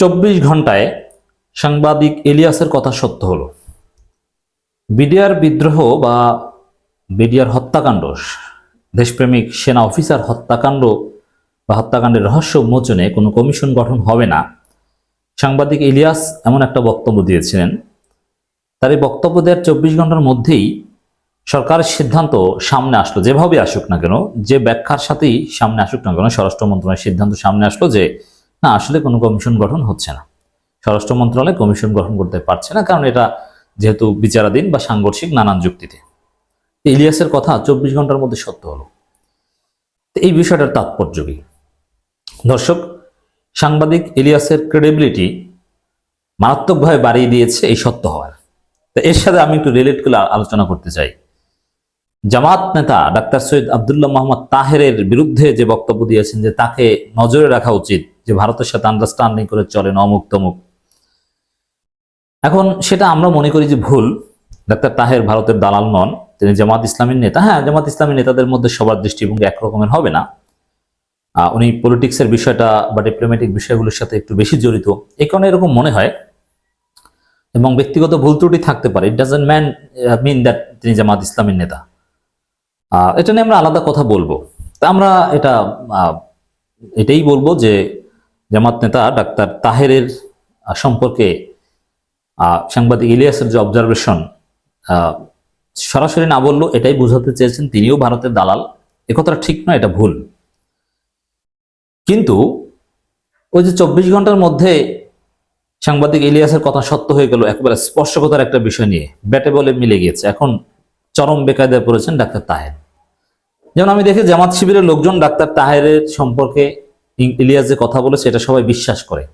চব্বিশ ঘন্টায় সাংবাদিক এলিয়াসের কথা সত্য হলো। বিডিআর বিদ্রোহ বা বিডিআর হত্যাকাণ্ড, দেশপ্রেমিক সেনা অফিসার হত্যাকাণ্ড বা হত্যাকাণ্ডের রহস্য উন্মোচনে কোনো কমিশন গঠন হবে না। সাংবাদিক ইলিয়াস এমন একটা বক্তব্য দিয়েছিলেন। তার এই বক্তব্য দেওয়ার চব্বিশ ঘণ্টার মধ্যেই সরকারের সিদ্ধান্ত সামনে আসলো। যেভাবে আসুক না কেন, যে ব্যাখ্যার সাথেই সামনে আসুক না কেন, স্বরাষ্ট্র মন্ত্রণালয়ের সিদ্ধান্ত সামনে আসলো যে না, আসলে কোনো কমিশন গঠন হচ্ছে না। স্বরাষ্ট্র মন্ত্রণালয় কমিশন গঠন করতে পারছে না, কারণ এটা যেহেতু বিচারাধীন বা সাংঘর্ষিক নানান যুক্তিতে। ইলিয়াসের কথা চব্বিশ ঘণ্টার মধ্যে সত্য হলো। এই বিষয়টার তাৎপর্য কি? দর্শক, সাংবাদিক ইলিয়াসের ক্রেডিবিলিটি মারাত্মকভাবে বাড়িয়ে দিয়েছে এই সত্য হওয়ার। তো এর সাথে আমি একটু রিলেট করে আলোচনা করতে চাই। জামাত নেতা ডাক্তার সৈয়দ আবদুল্লাহ মোহাম্মদ তাহেরের বিরুদ্ধে যে বক্তব্য দিয়েছেন যে তাকে নজরে রাখা উচিত যে ভারতের সাথে আন্ডারস্ট্যান্ডিং করে চলেন, অমুক তমুক। এখন সেটা আমরা মনে করি যে ভুল। ডাক্তার তাহের ভারতের দালাল নন, তিনি জামাত ইসলামীর নেতা। হ্যাঁ জামাত ইসলামী নেতাদের মধ্যে সবার দৃষ্টিভঙ্গি একরকমের হবে না। উনি পলিটিক্সের বিষয়টা বা ডিপ্লোম্যাটিক বিষয়গুলোর সাথে একটু বেশি জড়িত। এই কারণে এরকম মনে হয়। এবং ব্যক্তিগত ভুল ত্রুটি থাকতে পারে। It doesn't man mean that তিনি জামাত ইসলামীর নেতা। এটা নিয়ে আমরা আলাদা কথা বলব। তা আমরা এটা এটাই বলব যে জামাত নেতা ডাক্তার তাহেরের সম্পর্কে সাংবাদিক ইলিয়াসের যে অবজারভেশন সরাসরি না বলল এটাই বোঝাতে চেয়েছেন তিনিও ভারতের দালাল। এ কথাটা ঠিক নয়, এটা ভুল। কিন্তু ওই যে চব্বিশ ঘণ্টার মধ্যে সাংবাদিক ইলিয়াসের কথা সত্য হয়ে গেল, একেবারে স্পর্শকতার একটা বিষয় নিয়ে। ব্যাটে বলে মিলে গিয়েছে। এখন চরম বেকায়দায় পড়েছেন ডাক্তার তাহের। যেমন আমি দেখি জামাত শিবিরের লোকজন ডাক্তার তাহেরের সম্পর্কে ইলিয়াস যে কথা বলেছে, এটা সবাই বিশ্বাস করে।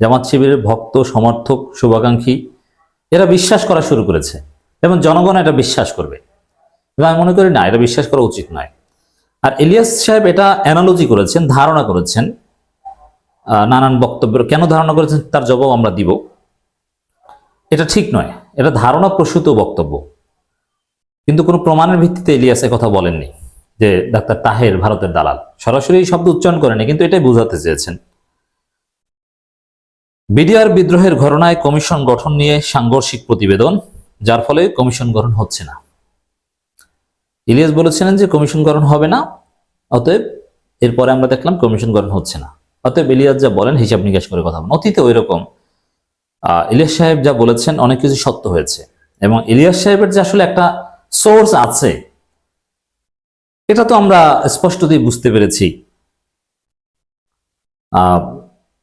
জামাত শিবিরের ভক্ত, সমর্থক, শুভাকাঙ্ক্ষী, এরা বিশ্বাস করা শুরু করেছে। এবং জনগণ এটা বিশ্বাস করবে। এবং আমি মনে করি, না, এটা বিশ্বাস করা উচিত নয়। আর ইলিয়াস সাহেব এটা অ্যানালজি করেছেন, ধারণা করেছেন। নানান বক্তব্য কেন ধারণা করেছেন তার জবাব আমরা দিব। এটা ঠিক নয়। এটা ধারণা প্রসূত বক্তব্য। কিন্তু কোনো প্রমাণের ভিত্তিতে ইলিয়াস কথা বলেননি। যে ডাক্তার তাহের ভারতের দালাল। সরাসরি এই শব্দ উচ্চারণ করেনি, কিন্তু এটাই বোঝাতে চেয়েছেন। বিডিআর বিদ্রোহের ঘটনায় কমিশন গঠন নিয়ে সাংঘর্ষিক প্রতিবেদন, যার ফলে কমিশন গঠন হচ্ছে না। ইলিয়াস বলেছিলেন যে কমিশন গঠন হবে না, অতএব এরপরে আমরা দেখলাম কমিশন গঠন হচ্ছে না। অতএব ইলিয়াস যা বলেন, হিসাব নিকাশ করে কথা বলেন। অতীতে ওই রকম ইলিয়াস সাহেব যা বলেছেন অনেক কিছু সত্য হয়েছে। এবং ইলিয়াস সাহেবের যে আসলে একটা সোর্স আছে এটা তো আমরা স্পষ্টতই বুঝতে পেরেছি।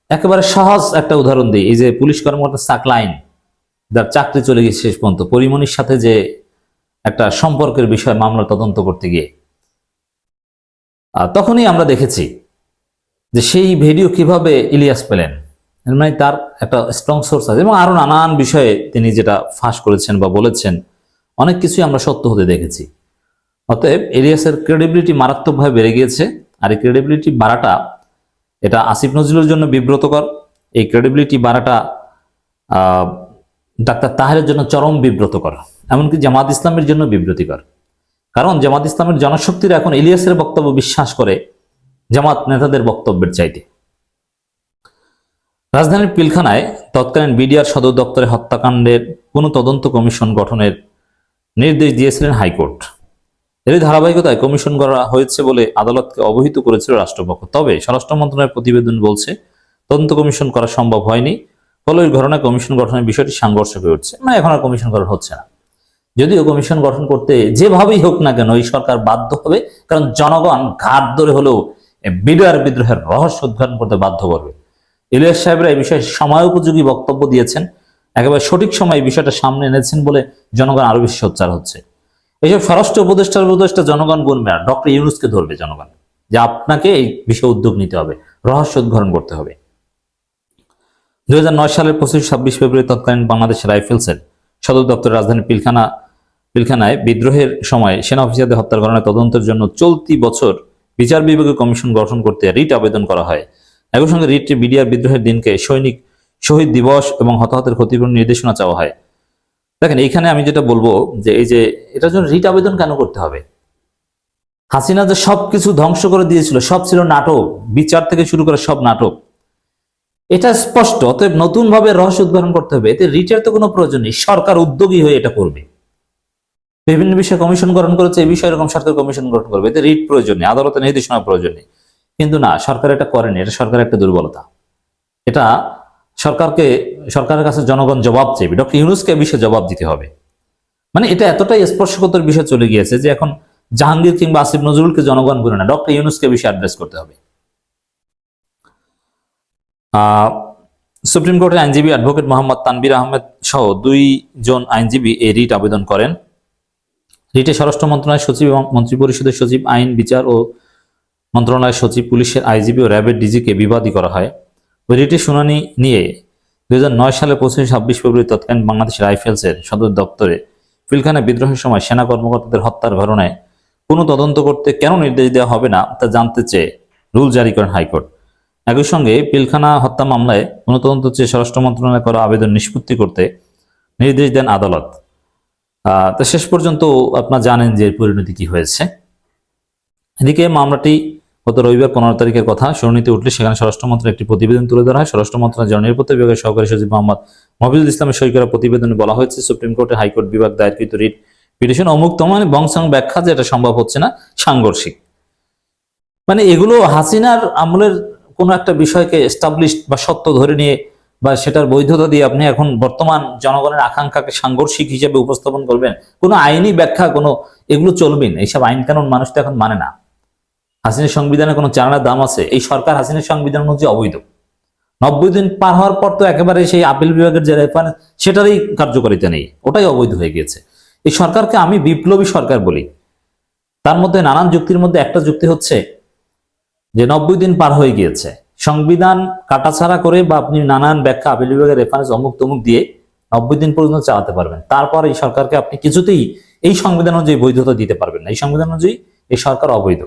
একেবারে সহজ একটা উদাহরণ দিই। এই যে পুলিশ কর্মকর্তা সাকলাইন যার চাকরি চলে গেছে শেষ পর্যন্ত পরিমণির সাথে যে একটা সম্পর্কের বিষয় মামলা তদন্ত করতে গিয়ে। তখনই আমরা দেখেছি যে সেই ভিডিও কীভাবে ইলিয়াস পেলেন মানে তার একটা স্ট্রং সোর্স আছে এবং আরও নানান বিষয়ে তিনি যেটা ফাঁস করেছেন বা বলেছেন, অনেক কিছুই আমরা সত্য হতে দেখেছি। অতএব ইলিয়াসের ক্রেডিবিলিটি মারাত্মকভাবে বেড়ে গিয়েছে, আর এই ক্রেডিবিলিটি বাড়াটা, এটা আসিফ নজরুলের জন্য বিব্রতকর। এই ক্রেডিবিলিটি বাড়াটা ডাক্তার তাহেরের জন্য চরম বিব্রতকর, এমনকি জামাত ইসলামের জন্য বিব্রতিকর। কারণ জামাত ইসলামের জনশক্তিরা এখন ইলিয়াসের বক্তব্য বিশ্বাস করে জামাত নেতাদের বক্তব্যের চাইতে। রাজধানীর পিলখানায় তৎকালীন বিডিআর সদর দপ্তরে হত্যাকাণ্ডের কোনো তদন্ত কমিশন গঠনের নির্দেশ দিয়েছিলেন হাইকোর্ট। এর ধারাবাহিকতায় কমিশন করা হয়েছে বলে আদালতকে অবহিত করেছিল রাষ্ট্রপক্ষ। তবে স্বরাষ্ট্র মন্ত্রণালয়ের প্রতিবেদন বলছে, তদন্ত কমিশন করা সম্ভব হয়নি, ফলে ঘটনায় কমিশন গঠনের বিষয়টি সাংঘর্ষ হয়ে উঠছে। মানে এখন আর কমিশন গঠন হচ্ছে না। যদিও কমিশন গঠন করতে যেভাবেই হোক না কেন এই সরকার বাধ্য হবে, কারণ জনগণ ঘাট ধরে হলেও বিডিআর বিদ্রোহের রহস্য উদ্ঘাটন করতে বাধ্য করবে। ইলিয়াস সাহেবরা এই বিষয়ে সময় উপযোগী বক্তব্য দিয়েছেন, একেবারে সঠিক সময় বিষয়টা সামনে এনেছেন বলে জনগণ আরও বেশি সোচ্চার হচ্ছে। এইসব স্বরাষ্ট্র উপদেষ্টার উপদেষ্টা জনগণ গুনবে না। ডক্টর ইউনুসকে ধরবে জনগণ, যে আপনাকে এই বিষয়ে উদ্যোগ নিতে হবে, রহস্য উদ্ঘাটন করতে হবে। দুই সালের পঁচিশ, ছাব্বিশ ফেব্রুয়ারি তৎকালীন বাংলাদেশ রাইফেলসের সদর দপ্তর রাজধানী পিলখানা, পিলখানায় বিদ্রোহের সময় সেনা অফিসারদের হত্যার ঘটনায় তদন্তের জন্য চলতি বছর বিচার বিভাগীয় কমিশন গঠন করতে রিট আবেদন করা হয়। একই সঙ্গে রিটটি বিডিআর বিদ্রোহের দিনকে সৈনিক শহীদ দিবস এবং হতাহতের ক্ষতিপূরণ নির্দেশনা চাওয়া হয়। দেখেন, এইখানে আমি যেটা বলব যে এই যে এটার জন্য রিট আবেদন কেন করতে হবে? হাসিনা যে সবকিছু ধ্বংস করে দিয়েছিল, সব ছিল নাটক, বিচার থেকে শুরু করে সব নাটক। এটা স্পষ্ট, অতএব নতুন ভাবে রহস্য উদ্ঘাটন করতে হবে। এতে রিটের তো কোনো প্রয়োজন নেই, সরকার উদ্যোগী হয়ে এটা করবে। বিভিন্ন বিষয়ে কমিশন গঠন করেছে, এই বিষয়ে এরকম সরকার কমিশন গঠন করবে। এতে রিট প্রয়োজন নেই আদালতের নির্দেশনা প্রয়োজন নেই। কিন্তু না, সরকার এটা করেনি, এটা সরকারের একটা দুর্বলতা। এটা সরকারকে, সরকারের কাছে জনগণ জবাব চাইবে। ডক্টর ইউনুসকে বিষয়ে জবাব দিতে হবে। মানে এটা এতটাই স্পর্শকতর বিষয় চলে গিয়েছে যে এখন জাহাঙ্গীর কিংবা আসিফ নজরুলকে জনগণ বলে না। ডক্টর ইউনুসকে বিষয়ে অ্যাড্রেস করতে হবে। সুপ্রিম কোর্টের আইনজীবী অ্যাডভোকেট মোহাম্মদ তানবির আহমেদ সহ দুই জন আইনজীবী এই রিট আবেদন করেন। রিটে স্বরাষ্ট্র মন্ত্রণালয়ের সচিব এবং মন্ত্রিপরিষদের সচিব, আইন, বিচার ও মন্ত্রণালয়ের সচিব, পুলিশের আইজিবি ও র্যাবের ডিজিকে বিবাদী করা হয়। ওই রিটের শুনানি নিয়ে দুই সালে পঁচিশে ছাব্বিশ ফেব্রুয়ারি তৎকালীন বাংলাদেশ রাইফেলসের সদর দপ্তরে। পিলখানা বিদ্রোহের সময় সেনা কর্মকর্তাদের হত্যার ঘটনায় কোনো তদন্ত করতে কেন নির্দেশ দেওয়া হবে না, তা জানতে চেয়ে রুল জারি করেন হাইকোর্ট। একই সঙ্গে পিলখানা হত্যা মামলায় কোনো তদন্ত চেয়ে স্বরাষ্ট্র মন্ত্রণালয় করা আবেদন নিষ্পত্তি করতে নির্দেশ দেন আদালত। তো শেষ পর্যন্ত আপনারা জানেন যে পরিণতি কি হয়েছে। এদিকে মামলাটি গত রবিবার পনেরো তারিখের কথা শুনানিতে উঠলে সেখানে স্বরাষ্ট্রমন্ত্রীর একটি প্রতিবেদন তুলে ধরা হয়। স্বরাষ্ট্র মন্ত্রণালয় জননিরাপত্তা বিভাগের সহকারী সচিব মোহাম্মদ মফিজুল ইসলামের সই করা প্রতিবেদনে বলা হয়েছে, সুপ্রিম কোর্টে হাইকোর্ট বিভাগ দায়েরকৃত রিট পিটিশন অমুক্ত মানে বংশাং ব্যাখ্যা যে এটা সম্ভব হচ্ছে না, সাংঘর্ষিক। মানে এগুলো হাসিনার আমলের কোনো একটা বিষয়কে এস্টাবলিশ বা সত্য ধরে নিয়ে বা সেটার বৈধতা দিয়ে আপনি এখন বর্তমান জনগণের আকাঙ্ক্ষাকে সাংঘর্ষিক হিসেবে উপস্থাপন করবেন, কোনো আইনি ব্যাখ্যা, কোনো এগুলো চলবে না। এইসব আইন কানুন মানুষ তো এখন মানে না। হাসিনের সংবিধানে কোনো চালানার দাম আছে? এই সরকার হাসিনের সংবিধান অনুযায়ী অবৈধ। নব্বই দিন পার হওয়ার পর তো একেবারে সেই আপিল বিভাগের যে রেফারেন্স সেটারই কার্যকারিতা নেই। ওটাই অবৈধ হয়ে গিয়েছে। এই সরকারকে আমি বিপ্লবী সরকার বলি। তার মধ্যে নানান যুক্তির মধ্যে একটা যুক্তি হচ্ছে যে নব্বই দিন পার হয়ে গিয়েছে। সংবিধান কাটাছাড়া করে বা আপনি নানান ব্যাখ্যা আপিল বিভাগের রেফারেন্স অমুক তমুক দিয়ে নব্বই দিন পর্যন্ত চালাতে পারবেন। তারপর এই সরকারকে আপনি কিছুতেই এই সংবিধান অনুযায়ী বৈধতা দিতে পারবেন না। এই সংবিধান অনুযায়ী এই সরকার অবৈধ।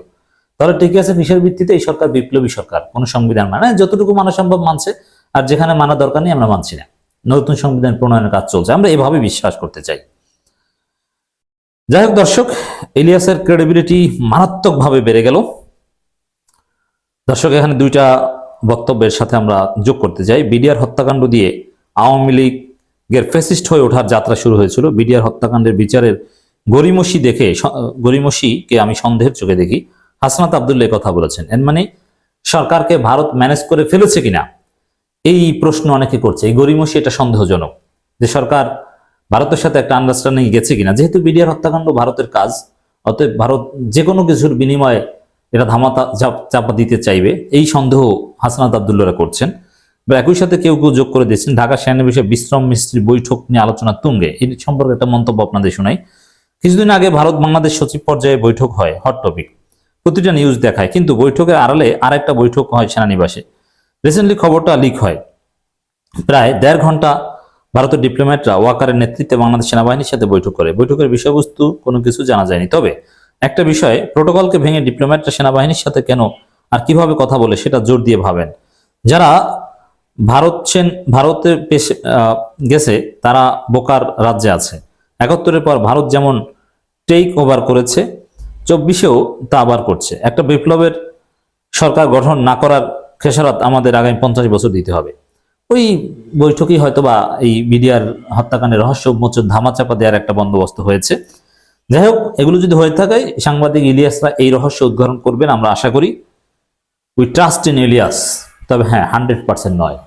তাহলে ঠিকই আছে কিসের ভিত্তিতে এই সরকার বিপ্লবী সরকার। কোনো সংবিধান মানে যতটুকু মানা সম্ভব মানছে, আর যেখানে মানা দরকার নেই আমরা মানছি না। নতুন সংবিধান প্রণয়নের কাজ চলছে, আমরা এভাবে বিশ্বাস করতে চাই। যাই হোক দর্শক ইলিয়াসের ক্রেডিবিলিটি মারাত্মকভাবে বেড়ে গেল। দর্শক, এখানে দুইটা বক্তব্যের সাথে আমরা যোগ করতে চাই। বিডিআর হত্যাকাণ্ড দিয়ে আওয়ামী লীগের ফেসিস্ট হয়ে ওঠার যাত্রা শুরু হয়েছিল। বিডিআর হত্যাকাণ্ডের বিচারের গরিমসি দেখে গরিমসিকে আমি সন্দেহের চোখে দেখি। হাসনাত আবদুল্লাহ কথা বলেছেন। এর মানে সরকারকে ভারত ম্যানেজ করে ফেলেছে কিনা, এই প্রশ্ন অনেকে করছে। এই গরিমসি এটা সন্দেহজনক যে সরকার ভারতের সাথে একটা আন্ডারস্ট্যান্ডিং গেছে কিনা। যেহেতু বিডিআর হত্যাকাণ্ড ভারতের কাজ, অতএব ভারত যে কোনো কিছুর বিনিময়ে এটা ধামাতা চাপ- দিতে চাইবে। এই সন্দেহ হাসনাত আবদুল্লারা করছেন। একই সাথে কেউ কেউ যোগ করে দিয়েছেন। ঢাকা সেনানিবাসে বিশ্রাম মিস্ত্রি বৈঠক নিয়ে আলোচনা তুঙ্গে। এই সম্পর্কে একটা মন্তব্য আপনাদের শোনাই। কিছুদিন আগে ভারত বাংলাদেশ সচিব পর্যায়ে বৈঠক হয় হট টপিক প্রতিটা নিউজ দেখায়, কিন্তু বৈঠকের আড়ালে আরেকটা বৈঠক হয় সেনানিবাসে। রিসেন্টলি খবরটা লিক হয়। প্রায় দেড় ঘণ্টা ভারতের ডিপ্লোম্যাটরা ওয়াকারের নেতৃত্বে বাংলাদেশ সেনাবাহিনীর সাথে বৈঠক করে। বৈঠকের বিষয়বস্তু কোনো কিছু জানা যায়নি। তবে একটা বিষয়ে প্রোটোকলকে ভেঙে ডিপ্লোম্যাটরা সেনাবাহিনীর সাথে কেন আর কীভাবে কথা বলে সেটা জোর দিয়ে ভাবেন। যারা ভারত সেন, ভারতে পেশে গেছে, তারা বোকার রাজ্যে আছে। একাত্তরের পর ভারত যেমন টেক ওভার করেছে চব্বিশেও তা আবার করছে। একটা বিপ্লবের সরকার গঠন না করার খেসারত আমাদের আগামী পঞ্চাশ বছর দিতে হবে। ওই বৈঠকেই হয়তোবা এই মিডিয়ার হত্যাকাণ্ডের রহস্য উন্মোচন, ধামাচাপা দেওয়ার একটা বন্দোবস্ত হয়েছে। যাই হোক, এগুলো যদি হয়ে থাকে, সাংবাদিক ইলিয়াসরা এই রহস্য উদ্ঘাটন করবেন, আমরা আশা করি। উই ট্রাস্ট ইন ইলিয়াস তবে হ্যাঁ হান্ড্রেড পার্সেন্ট নয়।